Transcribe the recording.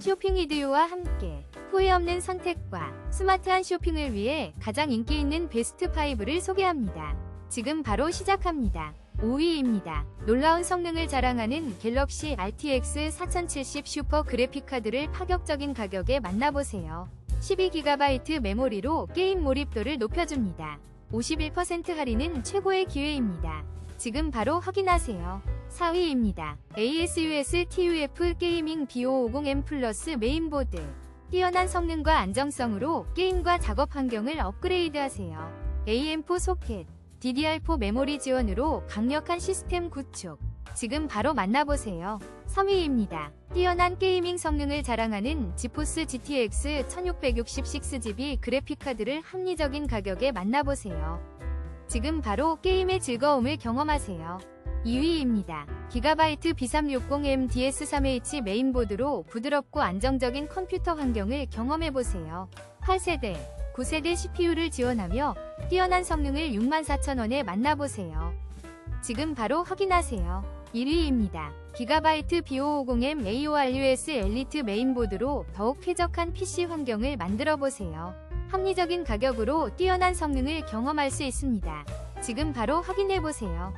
쇼핑 이디오와 함께 후회 없는 선택과 스마트한 쇼핑을 위해 가장 인기 있는 베스트 5를 소개합니다. 지금 바로 시작합니다. 5위입니다. 놀라운 성능을 자랑하는 갤럭시 RTX 4070 슈퍼 그래픽 카드를 파격적인 가격에 만나보세요. 12GB 메모리로 게임 몰입도를 높여줍니다. 51% 할인은 최고의 기회입니다. 지금 바로 확인하세요. 4위입니다. ASUS TUF 게이밍 B550M 플러스 메인보드. 뛰어난 성능과 안정성으로 게임과 작업 환경을 업그레이드하세요. AM4 소켓, DDR4 메모리 지원으로 강력한 시스템 구축. 지금 바로 만나보세요. 3위입니다. 뛰어난 게이밍 성능을 자랑하는 지포스 GTX 1666GB 그래픽카드를 합리적인 가격에 만나보세요. 지금 바로 게임의 즐거움을 경험하세요. 2위입니다. 기가바이트 B360M DS3H 메인보드로 부드럽고 안정적인 컴퓨터 환경을 경험해보세요. 8세대, 9세대 CPU를 지원하며 뛰어난 성능을 64,000원에 만나보세요. 지금 바로 확인하세요. 1위입니다. 기가바이트 B550M AORUS 엘리트 메인보드로 더욱 쾌적한 PC 환경을 만들어 보세요. 합리적인 가격으로 뛰어난 성능을 경험할 수 있습니다. 지금 바로 확인해 보세요.